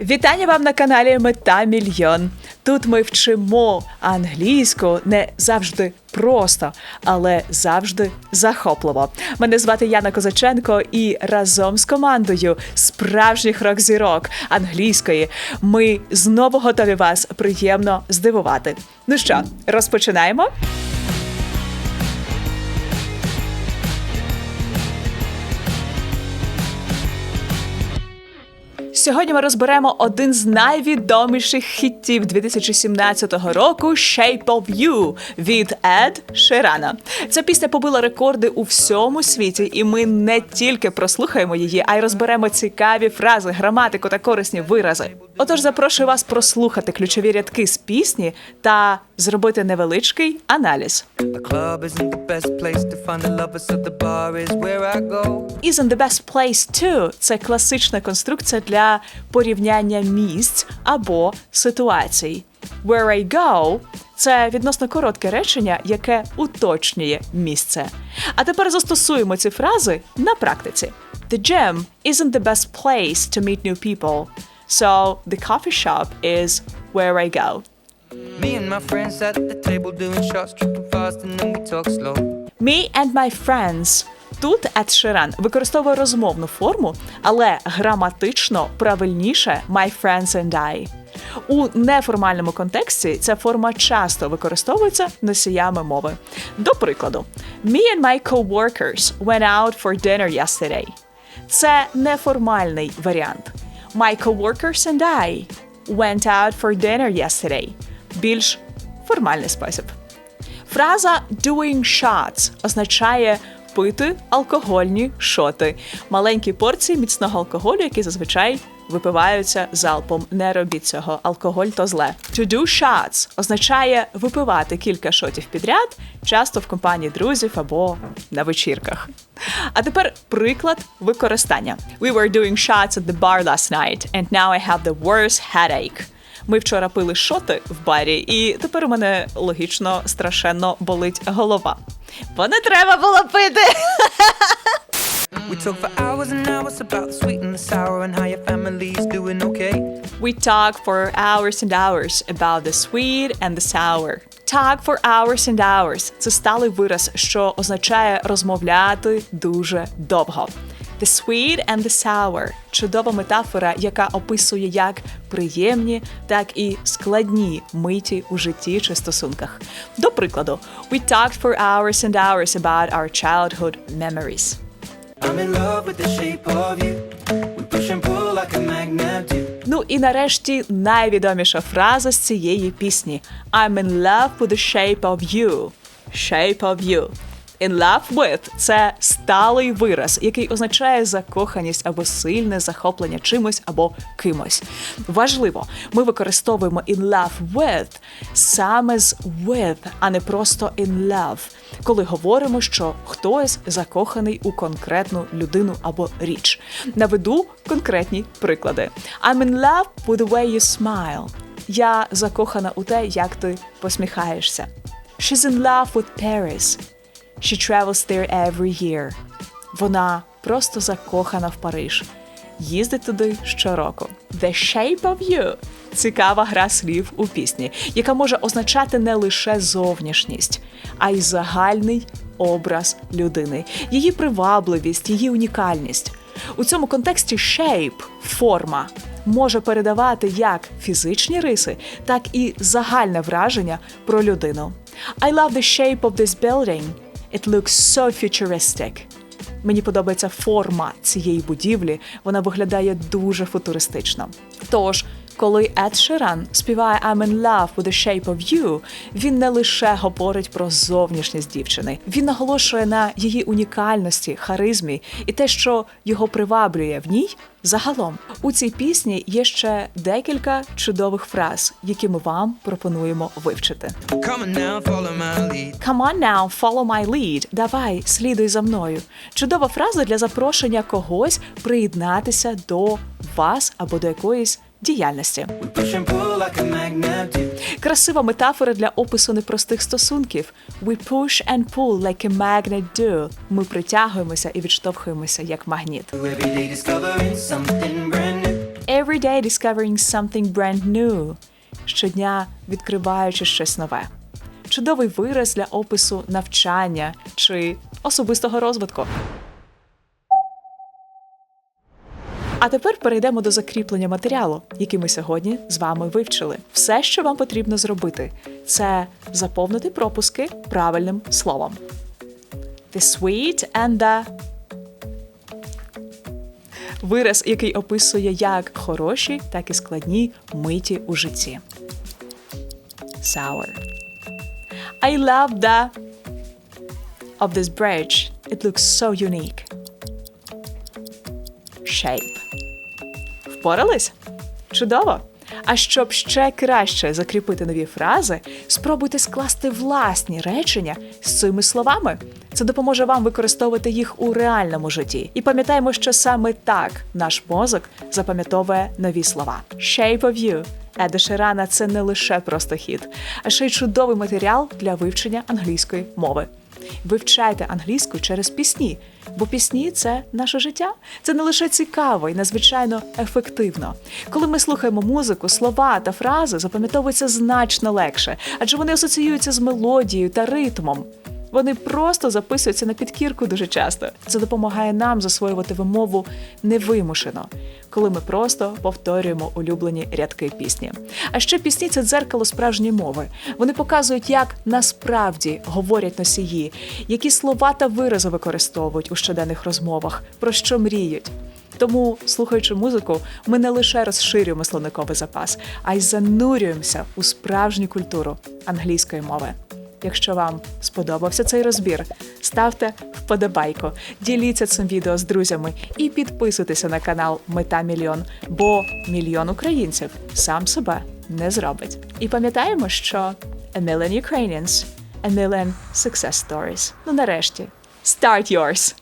Вітання вам на каналі Мета Мільйон. Тут ми вчимо англійську не завжди просто, але завжди захопливо. Мене звати Яна Козаченко, і разом з командою справжніх рок-зірок англійської ми знову готові вас приємно здивувати. Ну що, розпочинаємо? Сьогодні ми розберемо один з найвідоміших хітів 2017 року «Shape of You» від Ед Ширана. Ця пісня побила рекорди у всьому світі, і ми не тільки прослухаємо її, а й розберемо цікаві фрази, граматику та корисні вирази. Отож, запрошую вас прослухати ключові рядки з пісні та зробити невеличкий аналіз. Isn't the best place to – це класична конструкція для порівняння місць або ситуацій. Where I go – це відносно коротке речення, яке уточнює місце. А тепер застосуємо ці фрази на практиці. The gym isn't the best place to meet new people. So the coffee shop is where I go. Me and my friends at the table doing shots, tripping fast, and then we talk slow. Me and my friends. Тут Ед Ширан використовує розмовну форму, але граматично правильніше my friends and I. У неформальному контексті ця форма часто використовується носіями мови. До прикладу, Me and my coworkers went out for dinner yesterday. Це неформальний варіант. My coworkers and I went out for dinner yesterday. Більш формальний спосіб. Фраза doing shots означає пити алкогольні шоти, маленькі порції міцного алкоголю, які зазвичай випиваються залпом. Не робіть цього. Алкоголь то зле. To do shots означає випивати кілька шотів підряд, часто в компанії друзів або на вечірках. А тепер приклад використання. We were doing shots at the bar last night, and now I have the worst headache. Ми вчора пили шоти в барі, і тепер у мене логічно страшенно болить голова. Бо не треба було пити. We talk for hours and hours about the sweet and the sour and how your family's doing okay. We talk for hours and hours about the sweet and the sour. Talk for hours and hours – це сталий вираз, що означає розмовляти дуже довго. The sweet and the sour – чудова метафора, яка описує як приємні, так і складні миті у житті чи стосунках. До прикладу, we talked for hours and hours about our childhood memories. I'm in love with the shape of you. We push and pull like a magnet do. Ну і нарешті найвідоміша фраза з цієї пісні I'm in love with the shape of you. Shape of you. In love with – це сталий вираз, який означає закоханість або сильне захоплення чимось або кимось. Важливо, ми використовуємо in love with саме з with, а не просто in love, коли говоримо, що хтось закоханий у конкретну людину або річ. Наведу конкретні приклади. I'm in love with the way you smile. Я закохана у те, як ти посміхаєшся. She's in love with Paris. She travels there every year. Вона просто закохана в Париж. Їздить туди щороку. The shape of you – цікава гра слів у пісні, яка може означати не лише зовнішність, а й загальний образ людини, її привабливість, її унікальність. У цьому контексті shape – форма може передавати як фізичні риси, так і загальне враження про людину. I love the shape of this building. It looks so futuristic. Мені подобається форма цієї будівлі, вона виглядає дуже футуристично. Тож, коли Ед Ширан співає I'm in love with the shape of you, він не лише говорить про зовнішність дівчини, він наголошує на її унікальності, харизмі і те, що його приваблює в ній загалом. У цій пісні є ще декілька чудових фраз, які ми вам пропонуємо вивчити. Come on now, follow my lead. Come on now, follow my lead. Давай, слідуй за мною. Чудова фраза для запрошення когось приєднатися до вас або до якоїсь діяльності. Красива метафора для опису непростих стосунків. We push and pull like a magnet do. Ми притягуємося і відштовхуємося як магніт. Every day discovering something brand new. Щодня відкриваючи щось нове. Чудовий вираз для опису навчання чи особистого розвитку. А тепер перейдемо до закріплення матеріалу, який ми сьогодні з вами вивчили. Все, що вам потрібно зробити, це заповнити пропуски правильним словом. The sweet and the Вираз, який описує як хороші, так і складні миті у житті. Sour. I love the of this bridge. It looks so unique. Shape. Впорались? Чудово! А щоб ще краще закріпити нові фрази, спробуйте скласти власні речення з цими словами. Це допоможе вам використовувати їх у реальному житті. І пам'ятаємо, що саме так наш мозок запам'ятовує нові слова. Shape of you. Еда Ширана це не лише просто хіт, а ще й чудовий матеріал для вивчення англійської мови. Вивчайте англійську через пісні, бо пісні це наше життя. Це не лише цікаво і надзвичайно ефективно. Коли ми слухаємо музику, слова та фрази запам'ятовуються значно легше, адже вони асоціюються з мелодією та ритмом. Вони просто записуються на підкірку дуже часто. Це допомагає нам засвоювати вимову невимушено, коли ми просто повторюємо улюблені рядки пісні. А ще пісні це дзеркало справжньої мови. Вони показують, як насправді говорять носії, які слова та вирази використовують у щоденних розмовах, про що мріють. Тому, слухаючи музику, ми не лише розширюємо словниковий запас, а й занурюємося у справжню культуру англійської мови. Якщо вам сподобався цей розбір, ставте вподобайку, діліться цим відео з друзями і підписуйтеся на канал Мета Мільйон, бо мільйон українців сам себе не зробить. І пам'ятаємо, що a million Ukrainians, a million success stories. Ну нарешті, start yours!